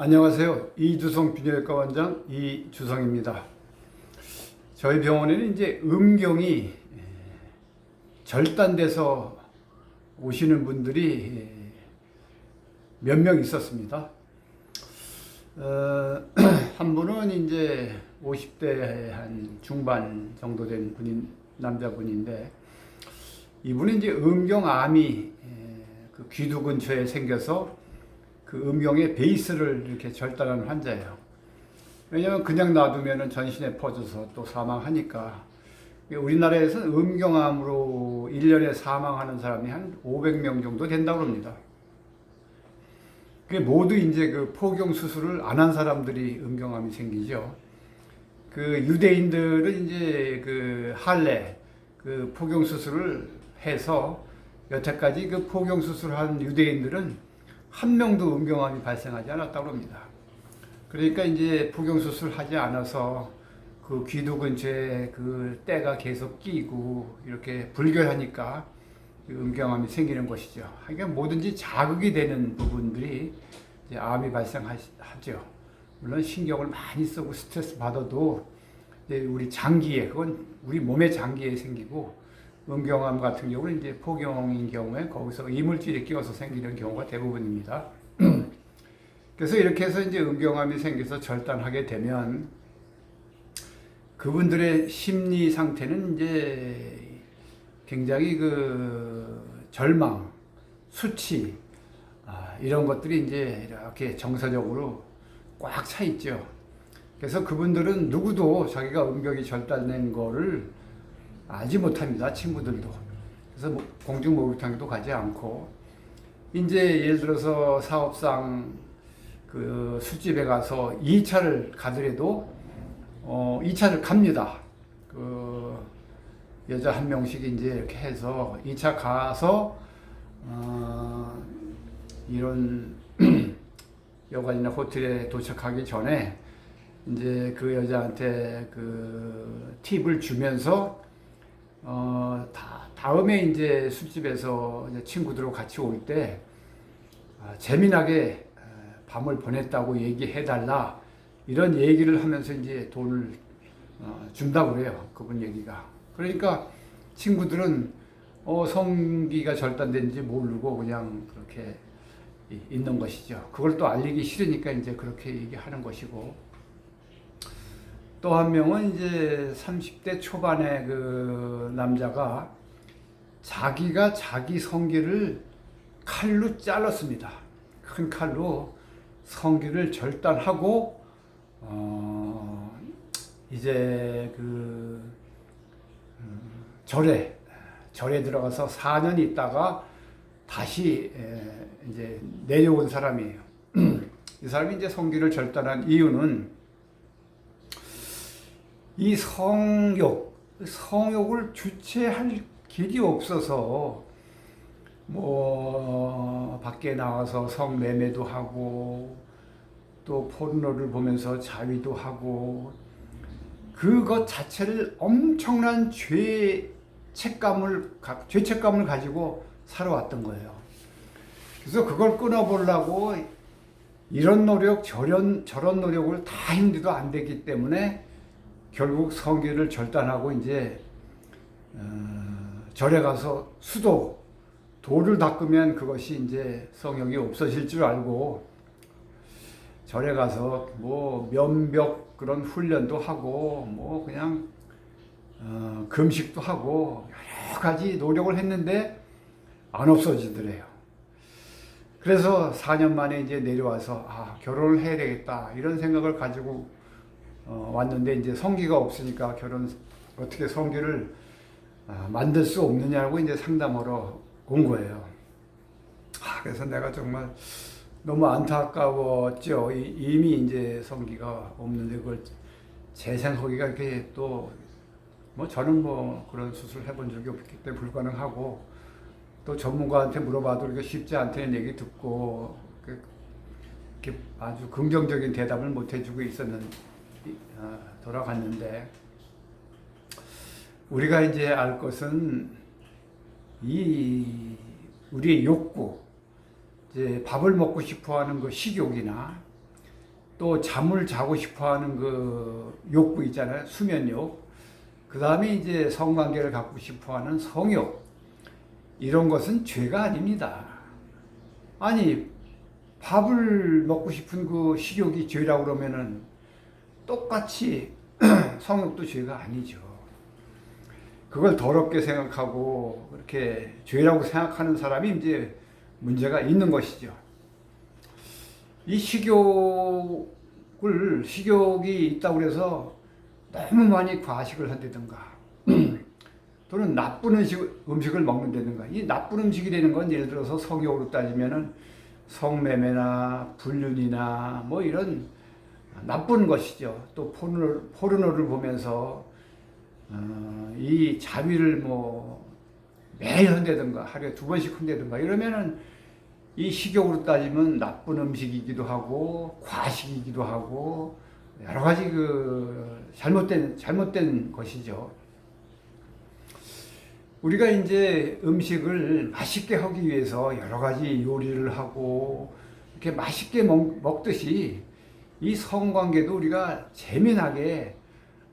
안녕하세요. 이주성 비뇨기과 원장 이주성입니다. 저희 병원에는 이제 음경이 에, 절단돼서 오시는 분들이 에, 몇명 있었습니다. 어, 한 분은 이제 50대 한 중반 정도 된 분인 남자분인데 이분은 이제 음경암이 에, 그 귀두 근처에 생겨서 그 음경의 베이스를 이렇게 절단하는 환자예요. 왜냐하면 그냥 놔두면 전신에 퍼져서 또 사망하니까 우리나라에서는 음경암으로 1년에 사망하는 사람이 한 500명 정도 된다고 합니다. 그게 모두 이제 그 포경 수술을 안 한 사람들이 음경암이 생기죠. 그 유대인들은 이제 그 할례 그 포경 수술을 해서 여태까지 그 포경 수술한 유대인들은 한 명도 음경암이 발생하지 않았다고 합니다. 그러니까 이제 포경 수술 하지 않아서 그 귀두 근처에 그 때가 계속 끼고 이렇게 불결하니까 그 음경암이 생기는 것이죠. 그러니까 뭐든지 자극이 되는 부분들이 이제 암이 발생하죠. 물론 신경을 많이 쓰고 스트레스 받아도 우리 장기에 그건 우리 몸의 장기에 생기고 음경암 같은 경우는 이제 포경인 경우에 거기서 이물질이 끼어서 생기는 경우가 대부분입니다. 그래서 이렇게 해서 이제 음경암이 생겨서 절단하게 되면 그분들의 심리 상태는 이제 굉장히 그 절망, 수치 아, 이런 것들이 이제 이렇게 정서적으로 꽉 차 있죠. 그래서 그분들은 누구도 자기가 음경이 절단된 거를 알지 못합니다. 친구들도. 그래서 뭐 공중 목욕탕도 가지 않고 이제 예를 들어서 사업상 그 술집에 가서 2차를 가더라도 어 2차를 갑니다. 그 여자 한 명씩 이제 이렇게 해서 2차 가서 어 이런 여관이나 호텔에 도착하기 전에 이제 그 여자한테 그 팁을 주면서 어, 다, 다음에 이제 술집에서 이제 친구들하고 같이 올때 아, 재미나게 에, 밤을 보냈다고 얘기해달라 이런 얘기를 하면서 이제 돈을 어, 준다고 그래요 그분 얘기가. 그러니까 친구들은 어, 성기가 절단된지 모르고 그냥 그렇게 이- 있는 것이죠. 그걸 또 알리기 싫으니까 이제 그렇게 얘기하는 것이고 또 한 명은 이제 30대 초반의 그 남자가 자기가 자기 성기를 칼로 잘랐습니다. 큰 칼로 성기를 절단하고 어 이제 그 음, 절에 절에 들어가서 4년 있다가 다시 에, 이제 내려온 사람이에요. 이 사람이 이제 성기를 절단한 이유는 이 성욕, 성욕을 주체할 길이 없어서 뭐 밖에 나와서 성매매도 하고 또 포르노를 보면서 자위도 하고 그것 자체를 엄청난 죄책감을 가- 죄책감을 가지고 살아왔던 거예요. 그래서 그걸 끊어보려고 이런 노력 저런 저런 노력을 다 힘들도 안 되기 때문에 결국 성기를 절단하고 이제 어, 절에 가서 수도 돌을 닦으면 그것이 이제 성욕이 없어질 줄 알고 절에 가서 뭐 면벽 그런 훈련도 하고 뭐 그냥 어, 금식도 하고 여러 가지 노력을 했는데 안 없어지더래요. 그래서 4년 만에 이제 내려와서 아 결혼을 해야 되겠다 이런 생각을 가지고 어, 왔는데 이제 성기가 없으니까 결혼 어떻게 성기를 아, 만들 수 없느냐고 이제 상담하러 온 거예요. 아, 그래서 내가 정말 너무 안타까웠죠. 이- 이미 이제 성기가 없는데 그걸 재생하기가 이렇게 또 뭐 저는 뭐 그런 수술 해본 적이 없기 때문에 불가능하고 또 전문가한테 물어봐도 이게 쉽지 않다는 얘기 듣고 그- 이렇게 아주 긍정적인 대답을 못 해주고 있었는 어, 돌아갔는데 우리가 이제 알 것은 이 우리의 욕구 이제 밥을 먹고 싶어하는 그 식욕이나 또 잠을 자고 싶어하는 그 욕구 있잖아요. 수면욕. 그 다음에 이제 성관계를 갖고 싶어하는 성욕. 이런 것은 죄가 아닙니다. 아니 밥을 먹고 싶은 그 식욕이 죄라고 그러면은 똑같이 성욕도 죄가 아니죠. 그걸 더럽게 생각하고 그렇게 죄라고 생각하는 사람이 이제 문제가 있는 것이죠. 이 식욕을 식욕이 있다고 그래서 너무 많이 과식을 한다든가 또는 나쁜 음식, 음식을 먹는다든가 이 나쁜 음식이 되는 건 예를 들어서 성욕으로 따지면은 성매매나 불륜이나 뭐 이런 나쁜 것이죠. 또 포르노, 포르노를 보면서 어, 이 자위를 뭐 매일 한다든가 하루에 두 번씩 한다든가 이러면은 이 식욕으로 따지면 나쁜 음식이기도 하고 과식이기도 하고 여러 가지 그 잘못된 잘못된 것이죠. 우리가 이제 음식을 맛있게 하기 위해서 여러 가지 요리를 하고 이렇게 맛있게 먹, 먹듯이 이 성관계도 우리가 재미나게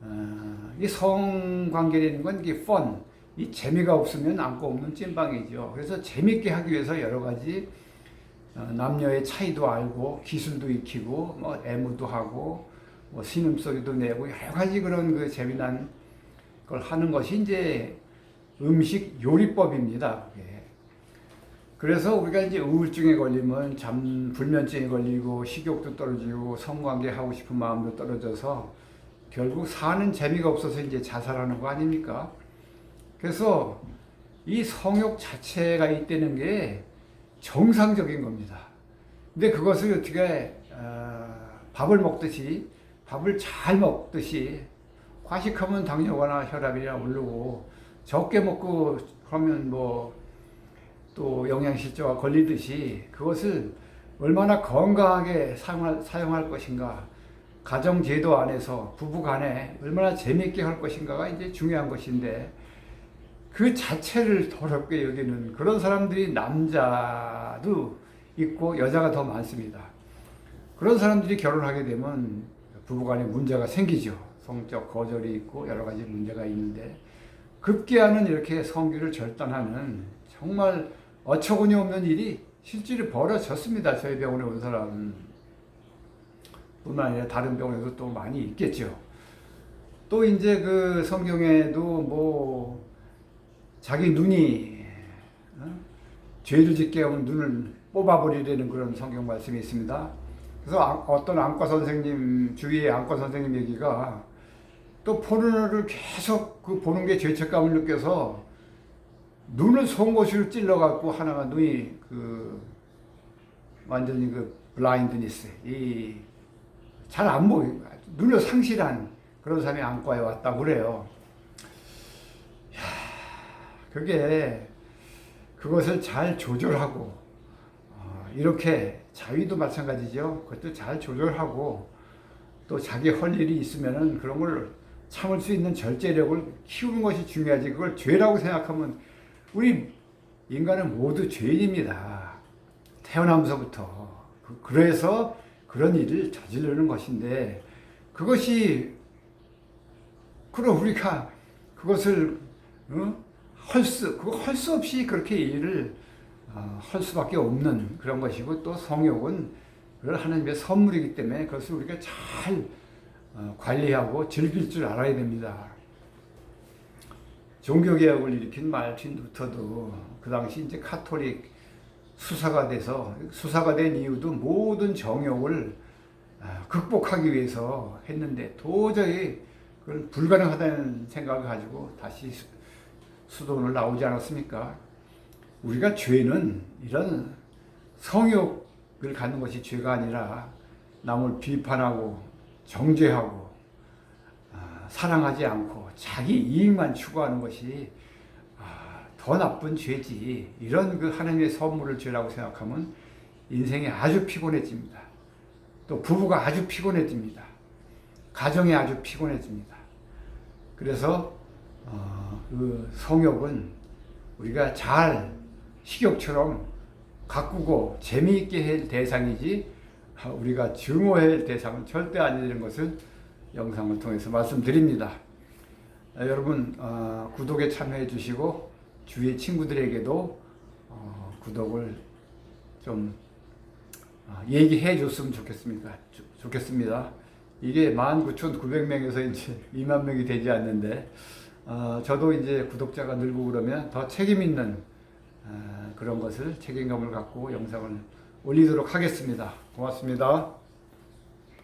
어, 이 성관계라는 건 이게 펀, 이 재미가 없으면 안고 없는 찐빵이죠. 그래서 재밌게 하기 위해서 여러 가지 어, 남녀의 차이도 알고 기술도 익히고 뭐 애무도 하고 뭐 신음소리도 내고 여러 가지 그런 그 재미난 걸 하는 것이 이제 음식 요리법입니다. 그게. 그래서 우리가 이제 우울증에 걸리면 잠 불면증에 걸리고 식욕도 떨어지고 성관계 하고 싶은 마음도 떨어져서 결국 사는 재미가 없어서 이제 자살하는 거 아닙니까? 그래서 이 성욕 자체가 있다는 게 정상적인 겁니다. 근데 그것을 어떻게 어, 밥을 먹듯이 밥을 잘 먹듯이 과식하면 당뇨거나 혈압이나 오르고 적게 먹고 하면 뭐 또 영양실조가 걸리듯이 그것을 얼마나 건강하게 사용할, 사용할 것인가 가정제도 안에서 부부 간에 얼마나 재미있게 할 것인가가 이제 중요한 것인데 그 자체를 더럽게 여기는 그런 사람들이 남자도 있고 여자가 더 많습니다. 그런 사람들이 결혼하게 되면 부부간에 문제가 생기죠. 성적 거절이 있고 여러 가지 문제가 있는데 급기야는 이렇게 성기를 절단하는 정말 어처구니 없는 일이 실제로 벌어졌습니다. 저희 병원에 온 사람 뿐만 아니라 다른 병원에도 또 많이 있겠죠. 또 이제 그 성경에도 뭐 자기 눈이 어? 죄를 짓게 하면 눈을 뽑아버리려는 그런 성경 말씀이 있습니다. 그래서 어떤 안과 선생님 주위의 안과 선생님 얘기가 또 포르노를 계속 그 보는 게 죄책감을 느껴서 눈을 송곳이로 찔러갖고 하나가 눈이 그 완전히 그 블라인드니스 이 잘 안 보여 눈을 상실한 그런 사람이 안과에 왔다고 그래요. 야, 그게 그것을 잘 조절하고 어, 이렇게 자위도 마찬가지죠. 그것도 잘 조절하고 또 자기 할 일이 있으면은 그런 걸 참을 수 있는 절제력을 키우는 것이 중요하지. 그걸 죄라고 생각하면 우리 인간은 모두 죄인입니다. 태어나면서부터. 그- 그래서 그런 일을 저지르는 것인데 그것이 그럼 우리가 그것을 어? 헐수 그거 할 수 없이 그렇게 일을 어, 할 수밖에 없는 그런 것이고 또 성욕은 그걸 하나님의 선물이기 때문에 그것을 우리가 잘 어, 관리하고 즐길 줄 알아야 됩니다. 종교개혁을 일으킨 말틴 루터도 그 당시 이제 카톨릭 수사가 돼서 수사가 된 이유도 모든 정욕을 아, 극복하기 위해서 했는데 도저히 그걸 불가능하다는 생각을 가지고 다시 수- 수도원을 나오지 않았습니까? 우리가 죄는 이런 성욕을 갖는 것이 죄가 아니라 남을 비판하고 정죄하고 아, 사랑하지 않고 자기 이익만 추구하는 것이 아, 더 나쁜 죄지. 이런 그 하나님의 선물을 죄라고 생각하면 인생이 아주 피곤해집니다. 또 부부가 아주 피곤해집니다. 가정이 아주 피곤해집니다. 그래서 어, 그 성욕은 우리가 잘 식욕처럼 가꾸고 재미있게 할 대상이지 우리가 증오할 대상은 절대 아니라는 것을 영상을 통해서 말씀드립니다. 아, 여러분 어, 구독에 참여해 주시고 주위 친구들에게도 어, 구독을 좀 아, 얘기해 줬으면 좋겠습니다. 좋- 좋겠습니다. 이게 19,900명에서 이제 2만 명이 되지 않는데 어, 저도 이제 구독자가 늘고 그러면 더 책임 있는 어, 그런 것을 책임감을 갖고 영상을 올리도록 하겠습니다. 고맙습니다.